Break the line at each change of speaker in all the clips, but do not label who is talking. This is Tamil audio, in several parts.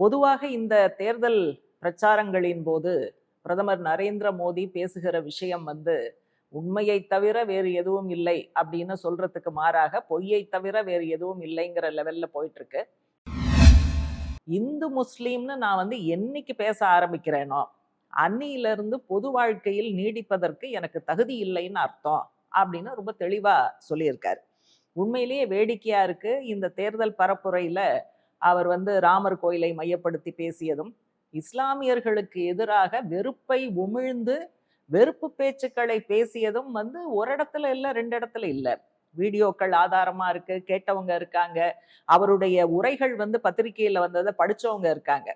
பொதுவாக இந்த தேர்தல் பிரச்சாரங்களின் போது பிரதமர் நரேந்திர மோடி பேசுகிற விஷயம் வந்து உண்மையை தவிர வேறு எதுவும் இல்லை அப்படின்னு சொல்றதுக்கு மாறாக பொய்யை தவிர வேறு எதுவும் இல்லைங்கிற லெவல்ல போயிட்டு இருக்கு இந்து முஸ்லீம்னு நான் வந்து என்னைக்கு பேச ஆரம்பிக்கிறேனோ அன்னியிலிருந்து பொது வாழ்க்கையில் நீடிப்பதற்கு எனக்கு தகுதி இல்லைன்னு அர்த்தம் அப்படின்னு ரொம்ப தெளிவாக சொல்லியிருக்காரு. உண்மையிலேயே வேடிக்கையா இருக்கு. இந்த தேர்தல் பரப்புரையில அவர் வந்து ராமர் கோயிலை மையப்படுத்தி பேசியதும் இஸ்லாமியர்களுக்கு எதிராக வெறுப்பை உமிழ்ந்து வெறுப்பு பேச்சுக்களை பேசியதும் வந்து ஒரு இடத்துல இல்லை ரெண்டு இடத்துல இல்லை. வீடியோக்கள் ஆதாரமா இருக்கு கேட்டவங்க இருக்காங்க. அவருடைய உரைகள் வந்து பத்திரிகையில வந்ததை படிச்சவங்க இருக்காங்க.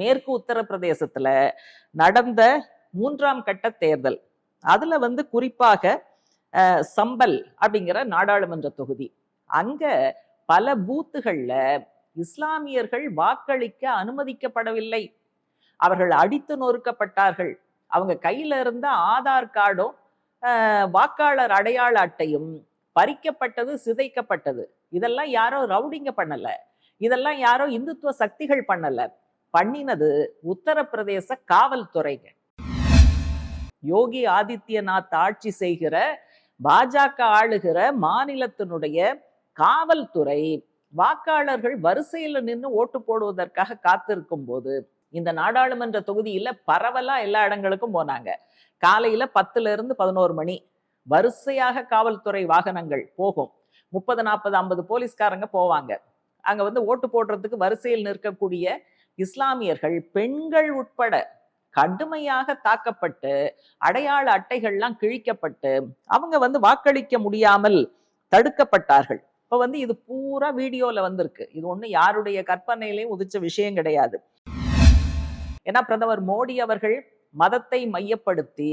மேற்கு உத்தரப்பிரதேசத்துல நடந்த மூன்றாம் கட்ட தேர்தல். அதுல வந்து குறிப்பாக சம்பல் அப்படிங்கிற நாடாளுமன்ற தொகுதி. அங்க பல பூத்துகள்ல இஸ்லாமியர்கள் வாக்களிக்க அனுமதிக்கப்படவில்லை. அவர்கள் அடித்து நொறுக்கப்பட்டார்கள். அவங்க கையில இருந்த ஆதார் கார்டும் வாக்காளர் அடையாள அட்டையும் பறிக்கப்பட்டது சிதைக்கப்பட்டது. இதெல்லாம் யாரோ ரவுடிங்க பண்ணல. இதெல்லாம் யாரோ இந்துத்துவ சக்திகள் பண்ணல. பண்ணினது உத்தரப்பிரதேச காவல்துறைங்க. யோகி ஆதித்யநாத் ஆட்சி செய்கிற பாஜக ஆளுகிற மாநிலத்தினுடைய காவல்துறை வாக்காளர்கள் வரிசையில நின்று ஓட்டு போடுவதற்காக காத்திருக்கும் போது இந்த நாடாளுமன்ற தொகுதியில பரவலா எல்லா இடங்களுக்கும் போனாங்க. காலையில பத்துல இருந்து பதினோரு மணி வரிசையாக காவல்துறை வாகனங்கள் போகும். முப்பது நாற்பது ஐம்பது போலீஸ்காரங்க போவாங்க. அங்க வந்து ஓட்டு போடுறதுக்கு வரிசையில் நிற்கக்கூடிய இஸ்லாமியர்கள் பெண்கள் உட்பட கடுமையாக தாக்கப்பட்டு அடையாள அட்டைகள்லாம் கிழிக்கப்பட்டு அவங்க வந்து வாக்களிக்க முடியாமல் தடுக்கப்பட்டார்கள். இப்போ வந்து இது பூரா வீடியோல வந்திருக்கு. இது ஒண்ணு யாருடைய கற்பனையிலையும் உதிச்ச விஷயம் கிடையாது. ஏன்னா பிரதமர் மோடி அவர்கள் மதத்தை மையப்படுத்தி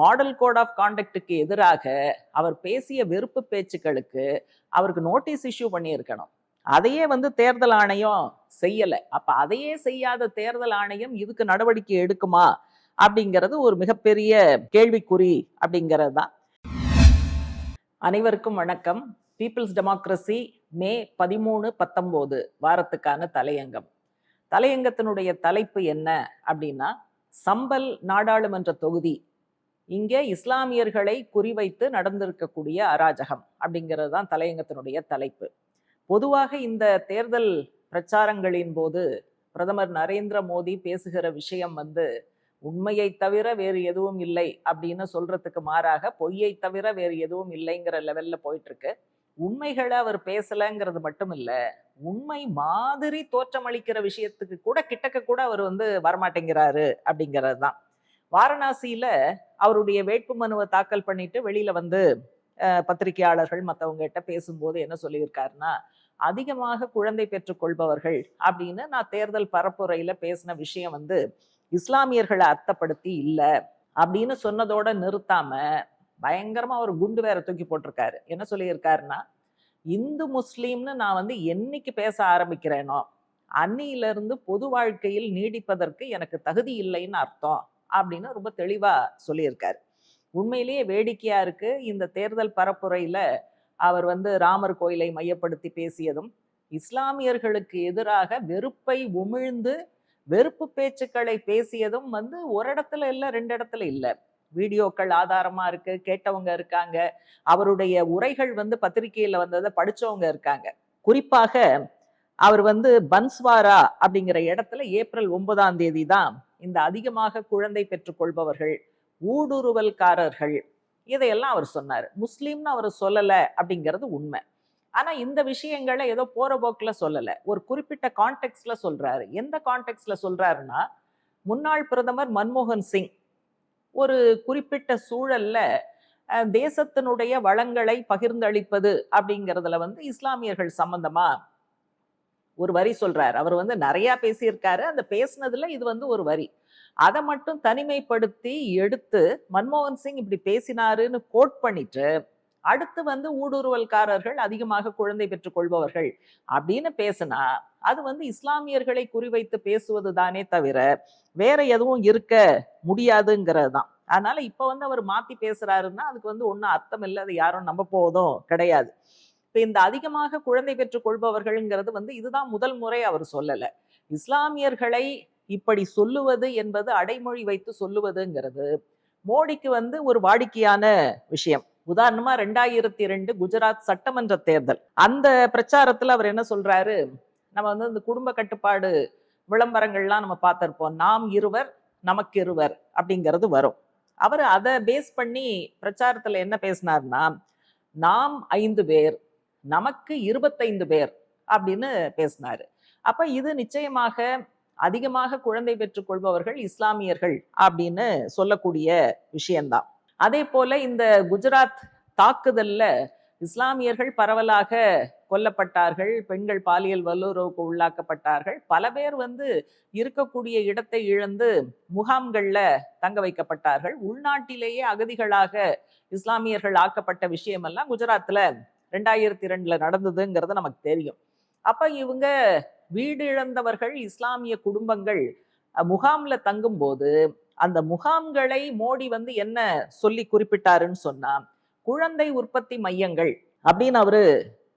மாடல் கோட் ஆஃப் கான்டக்டுக்கு எதிராக அவர் பேசிய வெறுப்பு பேச்சுக்களுக்கு அவருக்கு நோட்டீஸ் இஷ்யூ பண்ணியிருக்கணும். அதையே வந்து தேர்தல் ஆணையம் செய்யல. அப்ப அதையே செய்யாத தேர்தல் ஆணையம் இதுக்கு நடவடிக்கை எடுக்குமா? அப்படிங்கிறது ஒரு மிகப்பெரிய கேள்விக்குறி அப்படிங்கிறது தான் அனைவருக்கும் வணக்கம். பீப்புள்ஸ் டெமோக்ரஸி மே பதிமூணு பத்தொம்போது வாரத்துக்கான தலையங்கம். தலையங்கத்தினுடைய தலைப்பு என்ன அப்படின்னா சம்பல் நாடாளுமன்ற தொகுதி. இங்கே இஸ்லாமியர்களை குறிவைத்து நடந்திருக்கக்கூடிய அராஜகம் அப்படிங்கிறது தான் தலையங்கத்தினுடைய தலைப்பு. பொதுவாக இந்த தேர்தல் பிரச்சாரங்களின் போது பிரதமர் நரேந்திர மோடி பேசுகிற விஷயம் வந்து உண்மையை தவிர வேறு எதுவும் இல்லை அப்படின்னு சொல்றதுக்கு மாறாக பொய்யை தவிர வேறு எதுவும் இல்லைங்கிற லெவல்ல போயிட்டு இருக்கு. உண்மைகளை அவர் பேசலைங்கிறது மட்டும் இல்லை உண்மை மாதிரி தோற்றமளிக்கிற விஷயத்துக்கு கூட கிட்டக்க கூட அவர் வந்து வரமாட்டேங்கிறாரு அப்படிங்கிறது தான். வாரணாசியில் அவருடைய வேட்பு மனுவை தாக்கல் பண்ணிட்டு வெளியில் வந்து பத்திரிகையாளர்கள் மற்றவங்க கிட்ட பேசும்போது என்ன சொல்லியிருக்காருன்னா அதிகமாக குழந்தை பெற்றுக் கொள்பவர்கள் அப்படின்னு நான் தேர்தல் பரப்புரையில் பேசின விஷயம் வந்து இஸ்லாமியர்களை அர்த்தப்படுத்தி இல்லை அப்படின்னு சொன்னதோட நிறுத்தாமல் பயங்கரமா ஒரு குண்டு வேற தூக்கி போட்டிருக்காரு. என்ன சொல்லியிருக்காருன்னா இந்து முஸ்லீம்னு நான் வந்து என்னைக்கு பேச ஆரம்பிக்கிறேனோ அன்னியிலிருந்து பொது வாழ்க்கையில் நீடிப்பதற்கு எனக்கு தகுதி இல்லைன்னு அர்த்தம் அப்படின்னு ரொம்ப தெளிவா சொல்லியிருக்காரு. உண்மையிலேயே வேடிக்கையா இருக்கு. இந்த தேர்தல் பரப்புரையில அவர் வந்து ராமர் கோயிலை மையப்படுத்தி பேசியதும் இஸ்லாமியர்களுக்கு எதிராக வெறுப்பை உமிழ்ந்து வெறுப்பு பேச்சுக்களை பேசியதும் வந்து ஒரு இடத்துல இல்லை ரெண்டு இடத்துல இல்லை. வீடியோக்கள் ஆதாரமா இருக்கு கேட்டவங்க இருக்காங்க. அவருடைய உரைகள் வந்து பத்திரிகையில வந்ததை படிச்சவங்க இருக்காங்க. குறிப்பாக அவர் வந்து பன்ஸ்வாரா அப்படிங்கிற இடத்துல ஏப்ரல் ஒன்பதாம் தேதி தான் இந்த அதிகமாக குழந்தை பெற்றுக்கொள்பவர்கள் ஊடுருவல்காரர்கள் இதையெல்லாம் அவர் சொன்னார். முஸ்லீம்னு அவர் சொல்லலை அப்படிங்கிறது உண்மை. ஆனால் இந்த விஷயங்களை ஏதோ போகிற போக்கில் சொல்லலை. ஒரு குறிப்பிட்ட கான்டெக்ட்ல சொல்கிறாரு எந்த கான்டெக்ட்ல சொல்கிறாருன்னா முன்னாள் பிரதமர் மன்மோகன் சிங் ஒரு குறிப்பிட்ட சூழல்ல தேசத்தினுடைய வளங்களை பகிர்ந்தளிப்பது அப்படிங்கிறதுல வந்து இஸ்லாமியர்கள் சம்பந்தமா ஒரு வரி சொல்றாரு. அவர் வந்து நிறைய பேசியிருக்காரு. அந்த பேசினதுல இது வந்து ஒரு வரி. அதை மட்டும் தனிமைப்படுத்தி எடுத்து மன்மோகன் சிங் இப்படி பேசினாருன்னு கோட் பண்ணிட்டு அடுத்து வந்து ஊடுருவல்காரர்கள் அதிகமாக குழந்தை பெற்றுக் கொள்பவர்கள் அப்படின்னு பேசினா அது வந்து இஸ்லாமியர்களை குறிவைத்து பேசுவது தானே தவிர வேற எதுவும் இருக்க முடியாதுங்கிறது தான் அதனால இப்ப வந்து அவர் மாத்தி பேசுறாருன்னா அதுக்கு வந்து ஒன்றும் அர்த்தம் இல்லை அது யாரும் நம்ப போவதும் கிடையாது. இப்போ இந்த அதிகமாக குழந்தை பெற்றுக் கொள்பவர்கள்ங்கிறது வந்து இதுதான் முதல் முறை அவர் சொல்லலை. இஸ்லாமியர்களை இப்படி சொல்லுவது என்பது அடைமொழி வைத்து சொல்லுவதுங்கிறது மோடிக்கு வந்து ஒரு வாடிக்கையான விஷயம். உதாரணமா ரெண்டாயிரத்தி ரெண்டு குஜராத் சட்டமன்ற தேர்தல். அந்த பிரச்சாரத்துல அவர் என்ன சொல்றாரு? நம்ம வந்து இந்த குடும்ப கட்டுப்பாடு விளம்பரங்கள்லாம் நம்ம பார்த்திருப்போம். நாம் இருவர் நமக்கு இருவர் அப்படிங்கிறது வரும். அவர் அதை பேஸ் பண்ணி பிரச்சாரத்துல என்ன பேசினார்னா நாம் ஐந்து பேர் நமக்கு இருபத்தைந்து பேர் அப்படின்னு பேசினாரு. அப்ப இது நிச்சயமாக அதிகமாக குழந்தை பெற்றுக் கொள்பவர்கள் இஸ்லாமியர்கள் அப்படின்னு சொல்லக்கூடிய விஷயம்தான். அதே போல இந்த குஜராத் தாக்குதல்ல இஸ்லாமியர்கள் பரவலாக கொல்லப்பட்டார்கள் பெண்கள் பாலியல் வல்லுறவுக்கு உள்ளாக்கப்பட்டார்கள். பல பேர் வந்து இருக்கக்கூடிய இடத்தை இழந்து முகாம்கள்ல தங்க வைக்கப்பட்டார்கள். உள்நாட்டிலேயே அகதிகளாக இஸ்லாமியர்கள் ஆக்கப்பட்ட விஷயமெல்லாம் குஜராத்ல ரெண்டாயிரத்தி ரெண்டுல நடந்ததுங்கிறது நமக்கு தெரியும். அப்ப இவங்க வீடு இழந்தவர்கள் இஸ்லாமிய குடும்பங்கள் முகாமில் முகாம்ல தங்கும்போது அந்த முகாம்களை மோடி வந்து என்ன சொல்லி குறிப்பிட்டாருன்னு சொன்னா குழந்தை உற்பத்தி மையங்கள் அப்படின்னு அவரு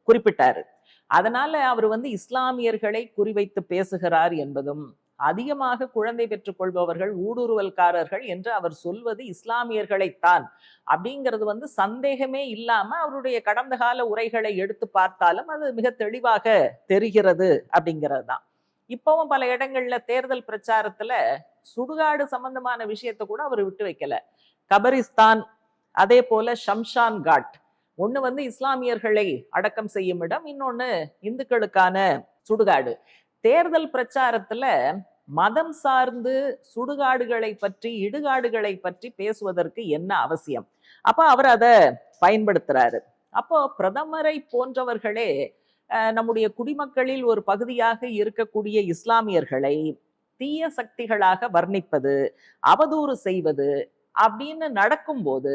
குறிப்பிட்டாரு. அதனால அவர் வந்து இஸ்லாமியர்களை குறிவைத்து பேசுகிறார் என்பதும் அதிகமாக குழந்தை பெற்றுக்கொள்பவர்கள் ஊடுருவல்காரர்கள் என்று அவர் சொல்வது இஸ்லாமியர்களைத்தான் அப்படிங்கிறது வந்து சந்தேகமே இல்லாம அவருடைய கடந்த கால உரைகளை எடுத்து பார்த்தாலும் அது மிக தெளிவாக தெரிகிறது அப்படிங்கிறது தான் இப்பவும் பல இடங்கள்ல தேர்தல் பிரச்சாரத்துல சுடுகாடு சம்பந்தமான விஷயத்தை கூட அவர் விட்டு வைக்கல. கபரிஸ்தான் அதே போல ஷம்ஷான் காட் ஒண்ணு வந்து இஸ்லாமியர்களை அடக்கம் செய்யும் இடம் இன்னொன்னு இந்துக்களுக்கான சுடுகாடு. தேர்தல் பிரச்சாரத்துல மதம் சார்ந்து சுடுகாடுகளை பற்றி இடுகாடுகளை பற்றி பேசுவதற்கு என்ன அவசியம்? அப்ப அவர் அதை பயன்படுத்துறாரு. அப்போ பிரதமரை போன்றவர்களே நம்முடைய குடிமக்களில் ஒரு பகுதியாக இருக்கக்கூடிய இஸ்லாமியர்களை தீய சக்திகளாக வர்ணிப்பது அவதூறு செய்வது அப்படின்னு நடக்கும்போது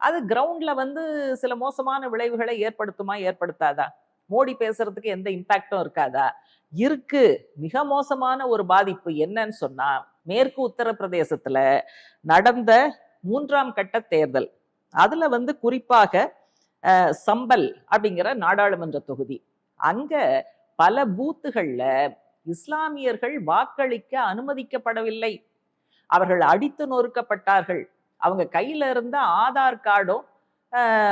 அது கிரவுண்ட்ல வந்து சில மோசமான விளைவுகளை ஏற்படுத்துமா ஏற்படுத்தாதா? மோடி பேசுறதுக்கு எந்த இம்பாக்டும் இருக்காதா? இருக்கு. மிக மோசமான ஒரு பாதிப்பு என்னன்னு சொன்னா மேற்கு உத்தரப்பிரதேசத்துல நடந்த மூன்றாம் கட்ட தேர்தல். அதுல வந்து குறிப்பாக சம்பல் அப்படிங்கிற நாடாளுமன்ற தொகுதி. அங்க பல பூத்துகள்ல இஸ்லாமியர்கள் வாக்களிக்க அனுமதிக்கப்படவில்லை. அவர்கள் அடித்து நொறுக்கப்பட்டார்கள். அவங்க கையில இருந்த ஆதார் கார்டும்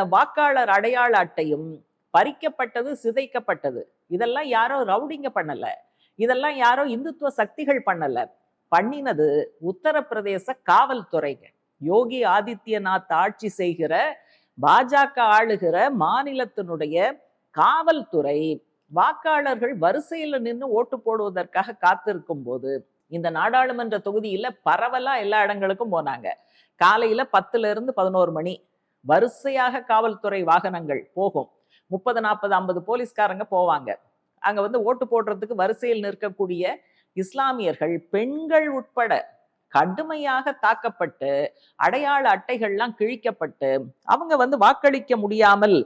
வாக்காளர் அடையாள அட்டையும் பறிக்கப்பட்டது சிதைக்கப்பட்டது. இதெல்லாம் யாரோ ரவுடிங்க பண்ணல. இதெல்லாம் யாரோ இந்துத்துவ சக்திகள் பண்ணல. பண்ணினது உத்தரப்பிரதேச காவல்துறைங்க. யோகி ஆதித்யநாத் ஆட்சி செய்கிற பாஜக ஆளுகிற மாநிலத்தினுடைய காவல்துறை வாக்காளர்கள் வரிசையில நின்று ஓட்டு போடுவதற்காக காத்திருக்கும் போது இந்த நாடாளுமன்ற தொகுதியில பரவலா எல்லா இடங்களுக்கும் போனாங்க. காலையில பத்துல இருந்து பதினோரு மணி வரிசையாக காவல்துறை வாகனங்கள் போகும். முப்பது நாற்பது ஐம்பது போலீஸ்காரங்க போவாங்க. அங்க வந்து ஓட்டு போடுறதுக்கு வரிசையில் நிற்கக்கூடிய இஸ்லாமியர்கள் பெண்கள் உட்பட கடுமையாக தாக்கப்பட்டு அடையாள அட்டைகள்லாம் கிழிக்கப்பட்டு அவங்க வந்து வாக்களிக்க முடியாமல்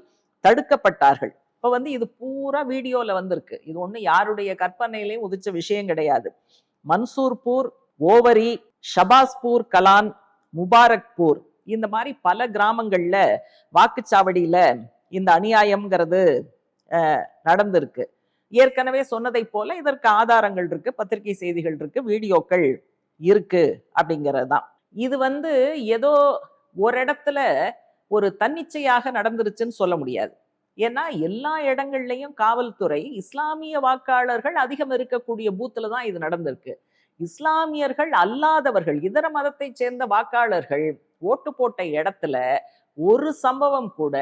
தடுக்கப்பட்டார்கள். இப்போ வந்து இது பூரா வீடியோவில் வந்திருக்கு. இது ஒன்று யாருடைய கற்பனையிலையும் உதிச்ச விஷயம் கிடையாது. மன்சூர்பூர் ஓவரி ஷபாஸ்பூர் கலான் முபாரக்பூர் இந்த மாதிரி பல கிராமங்களில் வாக்குச்சாவடியில இந்த அநியாயம்ங்கிறது நடந்திருக்கு. ஏற்கனவே சொன்னதை போல இதற்கு ஆதாரங்கள் இருக்கு பத்திரிகை செய்திகள் இருக்கு வீடியோக்கள் இருக்கு அப்படிங்கிறது தான். இது வந்து ஏதோ ஒரு இடத்துல ஒரு தன்னிச்சையாக நடந்துருச்சுன்னு சொல்ல முடியாது. ஏன்னா எல்லா இடங்கள்லையும் காவல்துறை இஸ்லாமிய வாக்காளர்கள் அதிகம் இருக்கக்கூடிய பூத்தில் தான் இது நடந்திருக்கு. இஸ்லாமியர்கள் அல்லாதவர்கள் இதர மதத்தைச் சேர்ந்த வாக்காளர்கள் ஓட்டு போட்ட இடத்துல ஒரு சம்பவம் கூட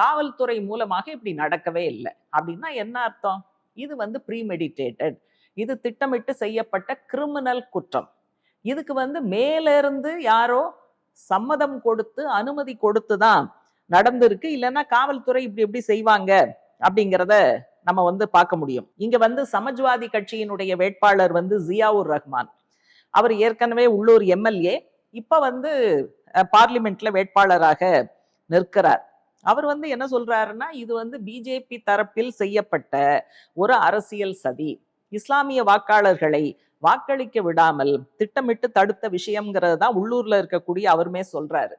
காவல்துறை மூலமாக இப்படி நடக்கவே இல்லை. அப்படின்னா என்ன அர்த்தம்? இது வந்து ப்ரீமெடிடேட்டட் இது திட்டமிட்டு செய்யப்பட்ட கிரிமினல் குற்றம். இதுக்கு வந்து மேலிருந்து யாரோ சம்மதம் கொடுத்து அனுமதி கொடுத்து தான் நடந்திருக்கு. இல்லைன்னா காவல்துறை இப்படி எப்படி செய்வாங்க? அப்படிங்கிறத நம்ம வந்து பார்க்க முடியும். இங்க வந்து சமாஜ்வாதி கட்சியினுடைய வேட்பாளர் வந்து ஜியாவுர் ரஹ்மான். அவர் ஏற்கனவே உள்ளூர் எம்எல்ஏ. இப்ப வந்து பார்லிமெண்ட்ல வேட்பாளராக நிற்கிறார். அவர் வந்து என்ன சொல்றாருன்னா இது வந்து பிஜேபி தரப்பில் செய்யப்பட்ட ஒரு அரசியல் சதி. இஸ்லாமிய வாக்காளர்களை வாக்களிக்க விடாமல் திட்டமிட்டு தடுத்த விஷயம்ங்கிறது தான் உள்ளூர்ல இருக்கக்கூடிய அவருமே சொல்றாரு.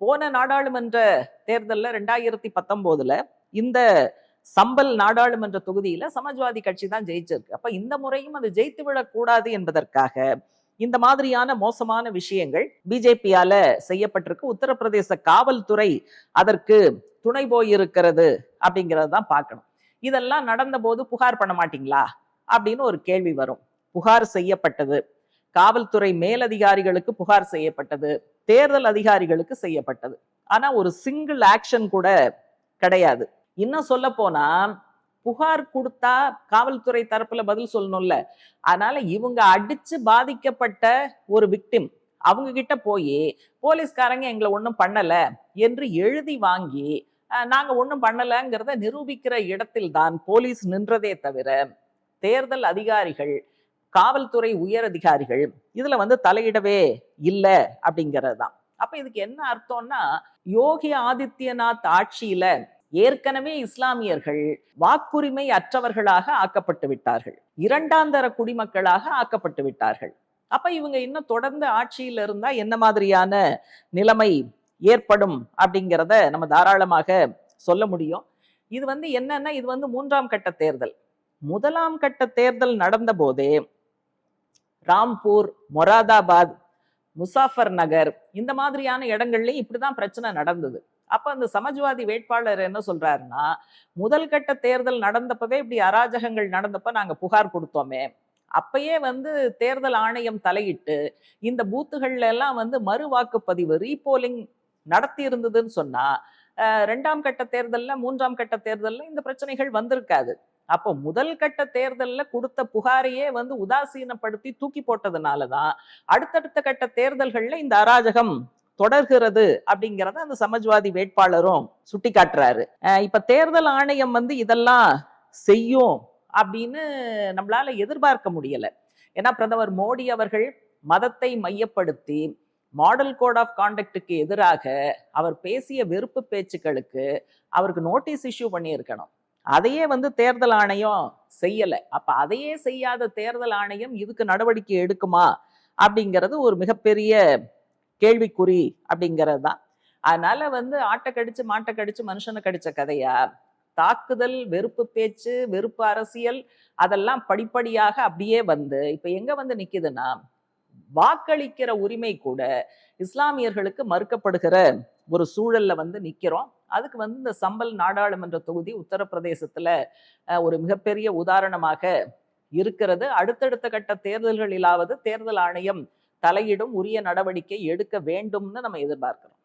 போன நாடாளுமன்ற தேர்தல்ல ரெண்டாயிரத்தி பத்தொம்போதுல இந்த சம்பல் நாடாளுமன்ற தொகுதியில சமாஜ்வாதி கட்சி தான் ஜெயிச்சிருக்கு. அப்ப இந்த முறையும் அது ஜெயித்து விடக்கூடாது என்பதற்காக இந்த மாதிரியான மோசமான விஷயங்கள் பிஜேபியால செய்யப்பட்டிருக்கு. உத்தரப்பிரதேச காவல்துறை அதற்கு துணை போயிருக்கிறது அப்படிங்கிறது தான் பார்க்கணும். இதெல்லாம் நடந்த போது புகார் பண்ண மாட்டீங்களா? அப்படின்னு ஒரு கேள்வி வரும். புகார் செய்யப்பட்டது. காவல்துறை மேலதிகாரிகளுக்கு புகார் செய்யப்பட்டது தேர்தல் அதிகாரிகளுக்கு செய்யப்பட்டது. ஆனா ஒரு சிங்கிள் ஆக்ஷன் கூட கிடையாது. இன்னும் சொல்ல போனா புகார் கொடுத்தா காவல்துறை தரப்புல பதில் சொல்லணும்ல. அதனால இவங்க அடிச்சு பாதிக்கப்பட்ட ஒரு விக்டிம் அவங்க கிட்ட போய் போலீஸ்காரங்க எங்களை ஒன்றும் பண்ணல என்று எழுதி வாங்கி அஹ், நாங்க ஒன்றும் பண்ணலைங்கிறத நிரூபிக்கிற இடத்தில் தான் போலீஸ் நின்றதே தவிர தேர்தல் அதிகாரிகள் காவல்துறை உயர் அதிகாரிகள் இதுல வந்து தலையிடவே இல்லை அப்படிங்கிறது தான். அப்ப இதுக்கு என்ன அர்த்தம்னா யோகி ஆதித்யநாத் ஆட்சியில ஏற்கனவே இஸ்லாமியர்கள் வாக்குரிமை அற்றவர்களாக ஆக்கப்பட்டு விட்டார்கள். இரண்டாந்தர குடிமக்களாக ஆக்கப்பட்டு விட்டார்கள். அப்ப இவங்க இன்னும் தொடர்ந்து ஆட்சியில் இருந்தா என்ன மாதிரியான நிலைமை ஏற்படும் அப்படிங்கிறத நம்ம தாராளமாக சொல்ல முடியும். இது வந்து என்னன்னா இது வந்து மூன்றாம் கட்ட தேர்தல். முதலாம் கட்ட தேர்தல் நடந்த போதே ராம்பூர் மொராதாபாத் முசாஃபர் நகர் இந்த மாதிரியான இடங்கள்லயும் இப்படிதான் பிரச்சனை நடந்தது. அப்ப அந்த சமாஜ்வாதி வேட்பாளர் என்ன சொல்றாருன்னா முதல் கட்ட தேர்தல் நடந்தப்பவே இப்படி அராஜகங்கள் நடந்தப்ப நாங்க புகார் கொடுத்தோமே. அப்பயே வந்து தேர்தல் ஆணையம் தலையிட்டு இந்த பூத்துகள்ல எல்லாம் வந்து மறு வாக்குப்பதிவு ரீபோலிங் நடத்தி இருந்ததுன்னு சொன்னா ரெண்டாம் கட்ட தேர்தலில் மூன்றாம் கட்ட தேர்தலில் இந்த பிரச்சனைகள் வந்திருக்காது. அப்போ முதல் கட்ட தேர்தலில் கொடுத்த புகாரையே வந்து உதாசீனப்படுத்தி தூக்கி போட்டதுனாலதான் அடுத்தடுத்த கட்ட தேர்தல்களில் இந்த அராஜகம் தொடர்கிறது அப்படிங்கிறத அந்த சமாஜ்வாதி வேட்பாளரும் சுட்டி காட்டுறாரு இப்ப தேர்தல் ஆணையம் வந்து இதெல்லாம் செய்யும் அப்படின்னு நம்மளால எதிர்பார்க்க முடியல. ஏன்னா பிரதமர் மோடி அவர்கள் மதத்தை மையப்படுத்தி மாடல் கோட் ஆஃப் கான்டக்டுக்கு எதிராக அவர் பேசிய வெறுப்பு பேச்சுக்களுக்கு அவருக்கு நோட்டீஸ் இஷ்யூ பண்ணியிருக்கணும். அதையே வந்து தேர்தல் ஆணையம் செய்யலை. அப்போ அதையே செய்யாத தேர்தல் ஆணையம் இதுக்கு நடவடிக்கை எடுக்குமா? அப்படிங்கிறது ஒரு மிகப்பெரிய கேள்விக்குறி அப்படிங்கிறது தான். அதனால வந்து ஆட்டை கடிச்சு மாட்டை கடிச்சு மனுஷனை கடிச்ச கதையா? தாக்குதல் வெறுப்பு பேச்சு வெறுப்பு அரசியல் அதெல்லாம் படிப்படியாக அப்படியே வந்து இப்ப எங்க வந்து நிக்குதுன்னா வாக்களிக்கிற உரிமை கூட இஸ்லாமியர்களுக்கு மறுக்கப்படுகிற ஒரு சூழல்ல வந்து நிக்கிறோம். அதுக்கு வந்து இந்த சம்பல் நாடாளுமன்ற தொகுதி உத்தரப்பிரதேசத்தில் ஒரு மிகப்பெரிய உதாரணமாக இருக்கிறது. அடுத்தடுத்த கட்ட தேர்தல்களிலாவது தேர்தல் ஆணையம் தலையிடும் உரிய நடவடிக்கை எடுக்க வேண்டும்னு நம்ம எதிர்பார்க்கிறோம்.